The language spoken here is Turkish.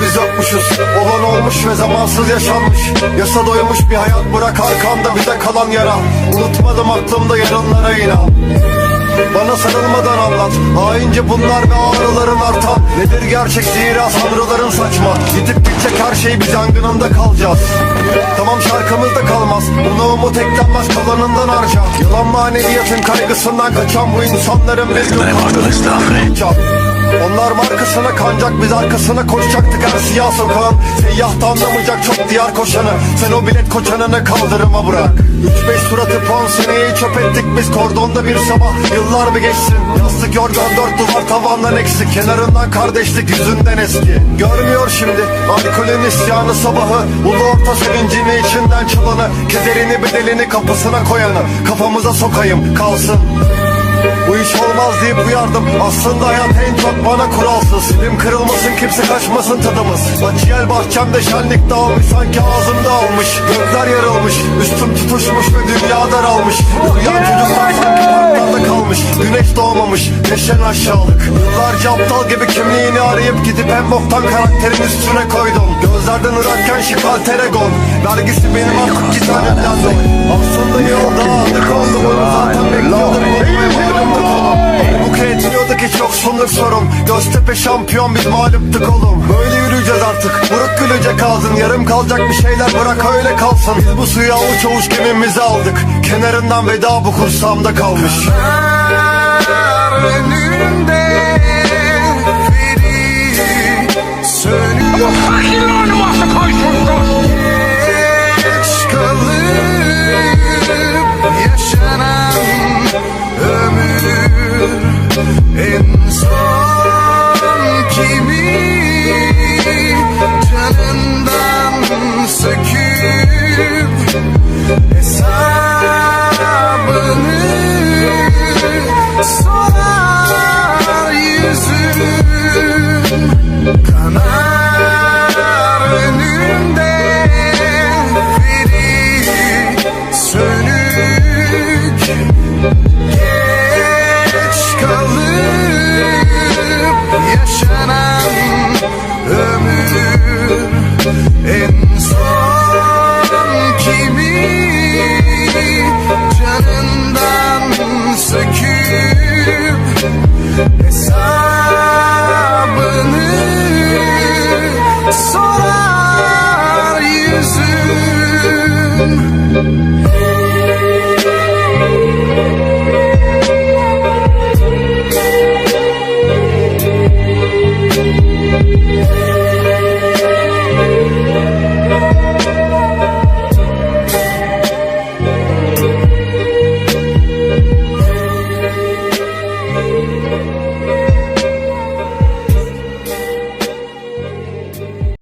doymuşuz Olan olmuş ve zamansız yaşanmış. Yasa doymuş bir hayat bırak arkamda bize kalan yara. Unutmadım aklımda yarınlara inan. Bana sarılmadan anlat. Haince bunlar ve ağrıların Nedir gerçek? Zira sanrıların saçma. Gidip gidecek her şey biz yangınında kalacağız. Tamam şarkımızda kalmaz. Buna umut eklenmez kalanından harca. Yalan maneviyatın kaygısından kaçan bu insanların bir gün onlar markasına kancak biz arkasına koşacaktık her siyah sokağın. Seyyah da anlamayacak çok diyar koşanı. Sen o bilet koçanını kaldırıma bırak. 3-5 suratı puan seneyi çöp ettik biz kordonda bir sabah. Yıllar bir geçsin. Yastık yorgan dört duvar tavandan eksik. Kenarından kardeşlik yüzünden eski. Görmüyor şimdi alkolün isyanı sabahı. Ulu orta sevincini içinden çalanı Kederini bedelini kapısına koyanı. Kafamıza sokayım kalsın. Bu iş olmaz deyip uyardım. Aslında hayat en çok bana kuralsız. Dilim kırılmasın kimse kaçmasın tadımız. Acıyel bahçemde şenlik dağılmış Sanki ağzımda almış Gökler yarılmış Üstüm tutuşmuş ve dünya daralmış. Uyuyan çocuklar sanki Güneş doğmamış Neşen aşağılık. Yıllarca aptal gibi kimliğini arayıp Gidip en boktan karakterin üstüne koydum. Gözlerden ırakken şifal teregon Vergisi benim artık gizemimden de Aslında yolda aldık oldu bunu zaten bekliyorduk bu etmiyordu ki çok sunluk sorun. Göztepe şampiyon biz mağluptuk oğlum. Böyle yürüyeceğiz artık. Buruk gülecek ağzın Yarım kalacak bir şeyler bırak öyle kalsın. Biz bu suyu avuç avuç gemimizi aldık. Kenarından veda bu kursamda kalmış önünde